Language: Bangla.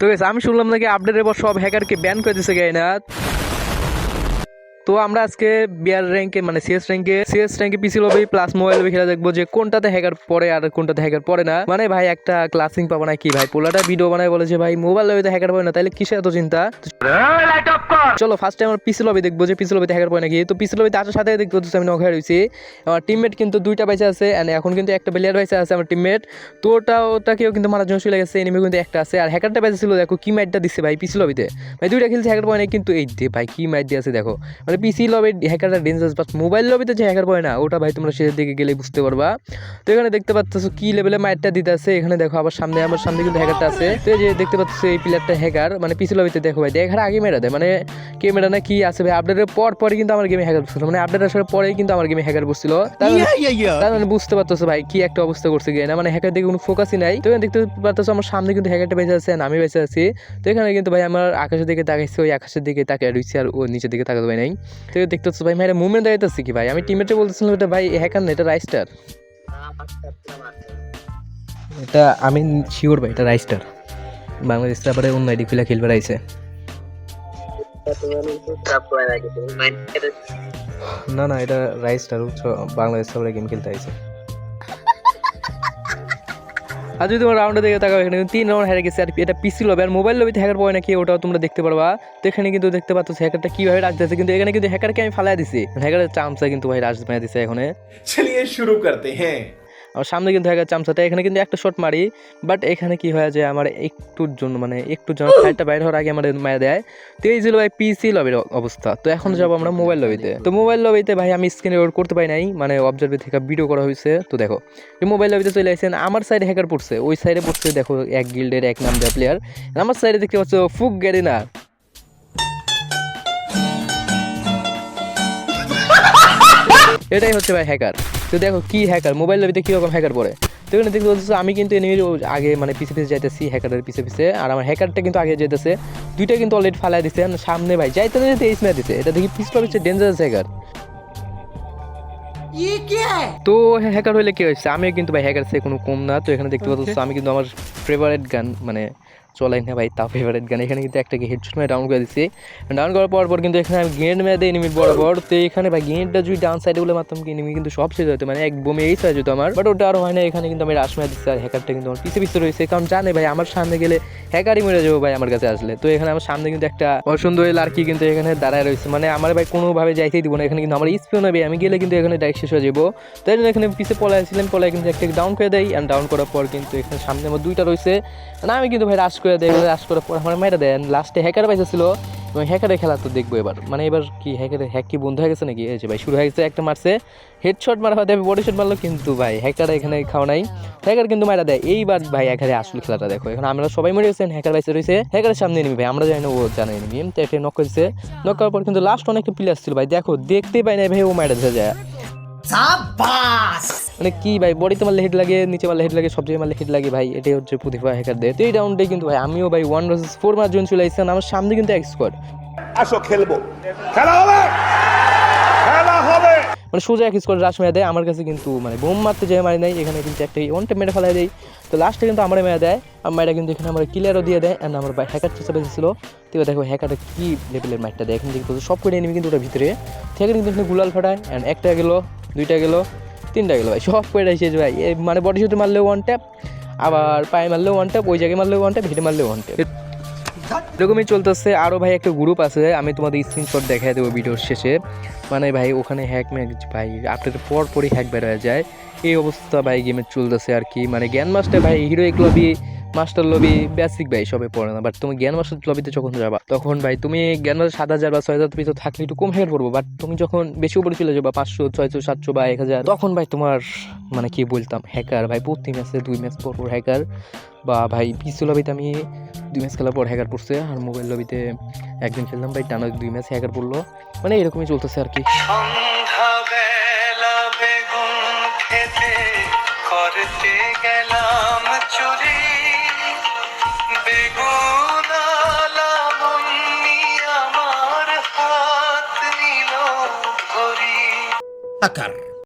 তো আমি শুনলাম নাকি আপডেটের পর সব হ্যাকারকে ব্যান করে দিছে গাই না তো আমরা আজকে বিয়ার র্যাঙ্কে মানে সিএস র্যাঙ্কে সিএস র্যাঙ্কে PC lobby plus mobile lobby খেলা দেখব যে কোনটাতে হ্যাকার পড়ে আর কোনটাতে হ্যাকার পড়ে না। মানে ভাই, একটা ক্লাসিং পাবো না কি ভাই? পোলাটা ভিডিও বানায় বলে যে, ভাই মোবাইল লবিতে হ্যাকার পড়ে না তাহলে কিসে এত চিন্তা? চলো ফার্স্টে আমার পিসি লবি দেখব যে পিসি লবিতে হ্যাকার পড়ে নাকি। তো পিসি লবিতে আসার সাথে দেখব আমি নক হয়ে রয়েছি। আমার টিমমেট কিন্তু দুইটা বাইসে আছে, and এখন কিন্তু একটা প্লেয়ার বাইসে আছে আমার টিমমেট তো ওটা ওটাকেও কিন্তু মারার জন্য চলে গেছে এনিমি কিন্তু একটা আছে। আর হ্যাকারটা বাইসে ছিল, দেখো, কি ম্যাটটা দিচ্ছে ভাই পিসি লবিতে ভাই, দুইটা খেলছে হ্যাকার না কিন্তু এই দে ভাই, কি ম্যাট দিয়ে আছে, দেখো। মানে পিসি লবি হ্যাকারটা ডেঞ্জারাস বাট মোবাইল লবিতে যে হ্যাকার পড়ে না ওটা ভাই তোমরা শেষের দিকে গেলে বুঝতে পারবা। তো এখানে দেখতে পাচ্ছ কি লেভেলে ম্যাটটা দিতে আছে এখানে দেখো আবার সামনে আমার সামনে কিন্তু হ্যাকারটা আছে। তো যে দেখতে পাচ্ছ এই প্লেয়ারটা হ্যাকার মানে পিসি লবিতে দেখো ভাই দেখার আগে মেরা দেয় মানে ক্যামেরা না কি আছে ভাই আপডেটের পর পরে কিন্তু আমার গেমে হ্যাকার বসছিল মানে আপডেট আসার পরেই কিন্তু আমার গেমে হ্যাকার বসছিল। তার মানে- মানে বুঝতে পারতেছো ভাই কি একটা অবস্থা করছে গিয়ে না মানে হ্যাকার দিকে কোনো ফোকাসই নাই। তো এখানে দেখতে পারতেছো আমার সামনে কিন্তু হ্যাকারটা বেঁচে আছে আমি বেঁচে আছি। তো এখানে কিন্তু ভাই আমার আকাশের দিকে তাকাইছে ওই আকাশের দিকে তাকে রয়েছে আর ও নিচের দিকে তাকাতে ভাই নাই। তো দেখতে পাচ্ছ ভাই ভাই মুভমেন্ট দাঁড়াইতেছি কি ভাই? আমি টিমেটে বলতেছিলাম এটা ভাই হ্যাকার না, এটা রাইস্টার। এটা আমি শিওর ভাই, এটা রাইস্টার। বাংলাদেশ তারপরে অন্য আইডি ফিলা খেলবে রাইছে না না, এটা রাইস্টার বাংলাদেশ তারপরে গেম খেলতে আইছে আর যদি তোমরা রাউন্ডে দেখে তাকাও এখানে তিন রাউন্ড হেরে গেছে। আর এটা পিসি লবে আর মোবাইল লবিতে হ্যাকার পয় নাকি, ওটাও তোমরা দেখতে পারবা। তো এখানে কিন্তু দেখতে পাচ্ছ হ্যাকারটা কীভাবে রাখতেছে কিন্তু এখানে কিন্তু হ্যাকারকে আমি ফালাই দিছি। হ্যাকারের চামচা কিন্তু ভাই রাজ দিছে এখানে। চলিয়ে শুরু করতে হ্যাঁ। আমার সামনে কিন্তু হ্যাকার চামচাটা এখানে কিন্তু একটা শট মারি বাট এখানে কি হয় যে আমার একটুর জন্য মানে একটুর জন্য ফাইটটা বাইরে হওয়ার আগে আমাদের মায়া দেয়। তো এই ছিল ভাই পিসি লবির অবস্থা। তো এখন যাব আমরা মোবাইল লবিতে তো। মোবাইল লবিতে ভাই আমি স্ক্রিনে রেকর্ড করতে পারি নাই মানে অবজার্ভে থেকে ভিডিও করা হয়েছে। তো দেখো মোবাইল লবিতে চলে আসছেন আমার সাইডে হ্যাকার পড়ছে। ওই সাইডে পড়ছে দেখো এক গিল্ডের এক নাম দেওয়া প্লেয়ার আমার সাইডে দেখতে পাচ্ছ ফুক গ্যারিনা এটাই হচ্ছে ভাই হ্যাকার তো দেখো কি হ্যাকার মোবাইল লবিতে কীরকম হ্যাকার পড়ে? তো এখানে দেখতে পাচ্ছ আমি কিন্তু এনিমির আগে মানে পিছে পিছে যাইতেছি হ্যাকারের পিছে পিছে। আর আমার হ্যাকারটা কিন্তু আগে যেতেছে দুইটা কিন্তু অলরেডি ফালাই দিছে। আর সামনে ভাই যাইতে না যেতে এইস দিছে। এটা দেখি পিস্তল হচ্ছে ডেঞ্জারাস হ্যাকার তো হ্যাকার হইলে কি হয়েছে? আমিও কিন্তু ভাই হ্যাকার সে কোনো কম না। তো এখানে দেখতে পাচ্ছ আমি কিন্তু আমার ফেভারিট গান মানে চলাই না ভাই তা ফেভারিট গান। এখানে কিন্তু একটাকে হেডশট মেরে ডাউন করে দিচ্ছি ডাউন করার পর পর কিন্তু এখানে আমি গ্রেনেড মেরে দিই এনিমি বরাবর। তো এখানে ভাই গ্রেনেডটা যদি ডাউন সাইডে বলে মারতাম কি এনিমি কিন্তু সব শেষ হতো মানে এক বোমে এই সাইজ হতো আমার। বাট ওটা আরও হয় না, এখানে কিন্তু আমি রাশ মেরে দিচ্ছি আর হ্যাকারটা কিন্তু আমার পিছে পিছে রয়েছে। কারণ জানে ভাই, আমার সামনে গেলে হ্যাকারই মরে যাব ভাই আমার কাছে আসলে। তো এখানে আমার সামনে কিন্তু একটা অসুন্দরী লাড়কি কিন্তু এখানে দাঁড়ায় রয়েছে। মানে আমার ভাই কোনোভাবে যাইতেই দিব না। এখানে কিন্তু আমার স্পিও নেবে আমি গেলে কিন্তু এখানে ডাইরেক্ট শেষ হয়ে যাব। তাই জন্য এখানে পিছে পলায় ছিলাম পলায় কিন্তু একটা ডাউন করে দেয় অ্যান্ড ডাউন করার পর কিন্তু এখানে সামনে আমার দুইটা রয়েছে। না, আমি কিন্তু ভাই রাশ করে দেয় রাশ পর আমার মেরে দেয় লাস্টে হ্যাকার পাইছিল এবং হ্যাকারের খেলা তো দেখব এবার। মানে এবার কি হ্যাকারের হ্যাক কি বন্ধ হয়ে গেছে নাকি? এই যে ভাই, শুরু হয়ে গেছে, একটা মারছে। হেডশট মারা হয়তো বডি শট মারলো, কিন্তু ভাই হ্যাকার এখানে খাওয়া নাই। হ্যাকার কিন্তু মারা দেয়। এইবার ভাই এখানে আসল খেলাটা দেখো। এখন আমরা সবাই মরে গেছেন হ্যাকার বাইসে রয়েছে হ্যাকারের সামনে নিবি ভাই, আমরা জানি না, ও জানে নিবি তো একটা নক করেছে। নক করার পর কিন্তু লাস্ট অনেকটা প্লেয়ার ছিল, ভাই। দেখো, দেখতেই পাই না ভাই, ও মারা দিতে যায় মানে কি ভাই বডিতে মারলে হেড লাগে নিচে মারলে হেড লাগে সব জায়গায় মারলে হেড লাগে ভাই এটাই হচ্ছে প্রতিভা হ্যাকারদের তো এই রাউন্ডে কিন্তু ভাই আমিও ভাই ওয়ান ভার্সেস ফোর মার জন্য চলে আসছেন আমার সামনে কিন্তু এক স্কোয়াড আসো খেলব। খেলা হবে! খেলা হবে! মানে সোজা এক স্কোয়াড রাশ মেরে দেয় আমার কাছে কিন্তু মানে বোম মারতে যায় মারি নাই এখানে কিন্তু একটা ওয়ান টেপ মেরে ফেলাই দেয়। তো লাস্টে কিন্তু আমার মেরে দেয় আর মাইটা কিন্তু এখানে আমার ক্লিয়ারও দিয়ে দেয় অ্যান্ড আমার ভাই হ্যাকার চেষ্টা পেয়েছিল তো এবার দেখো হ্যাকারটা কী লেভেলের মাইটটা দেয় এখানে দেখতে সব করে এনিমি কিন্তু ওটা ভিতরে। হ্যাকার কিন্তু এখানে গুলাল ফাটায় অ্যান্ড একটা গেলো দুইটা গেলো। তিনটা গেল ভাই, সব করে শেষ ভাই। মানে বডি শুতে মারলেও ওয়ান ট্যাপ আবার পায়ে মারলেও ওয়ান ট্যাপ ওই জায়গায় মারলেও ওয়ান ট্যাপ হেঁটে মারলেও ওয়ান ট্যাপ এরকমই চলতেছে আরও ভাই একটা গ্রুপ আছে, আমি তোমাদের স্ক্রিনশট দেখাই দেবো ভিডিওর শেষে। মানে ভাই, ওখানে হ্যাক ম্যাক ভাই আপনার পর পরই হ্যাক বের হয়ে যায়। এই অবস্থা ভাই গেমের চলতেছে আর কি। মানে জ্ঞান মাস্টার ভাই হিরো এগুলো লবি মাস্টার লবি বেসিক ভাই সবে পড়ে না। বাট তুমি জ্ঞান মাস্টার লবিতে যখন যাবা, তখন ভাই, তুমি জ্ঞান মাস্টার সাত হাজার বা ছয় হাজার তুমি তো থাকলে একটু কম হ্যাক পড়ব বাট তুমি যখন বেশি উপরে চলে যাবা, পাঁচশো, ছয়শো, সাতশো বা এক হাজার, তখন ভাই তোমার মানে কি বলতাম হ্যাকার ভাই, প্রতি ম্যাচে দুই ম্যাচ পর পর হ্যাকার বা ভাই পিসু লবিতে আমি দুই ম্যাচ খেলার পর হ্যাকার পড়ছে, আর মোবাইল লবিতে একদিন খেললাম, ভাই, টানা দুই ম্যাচ হ্যাকার পড়ল। মানে এরকমই চলতেছে আর কি। আমার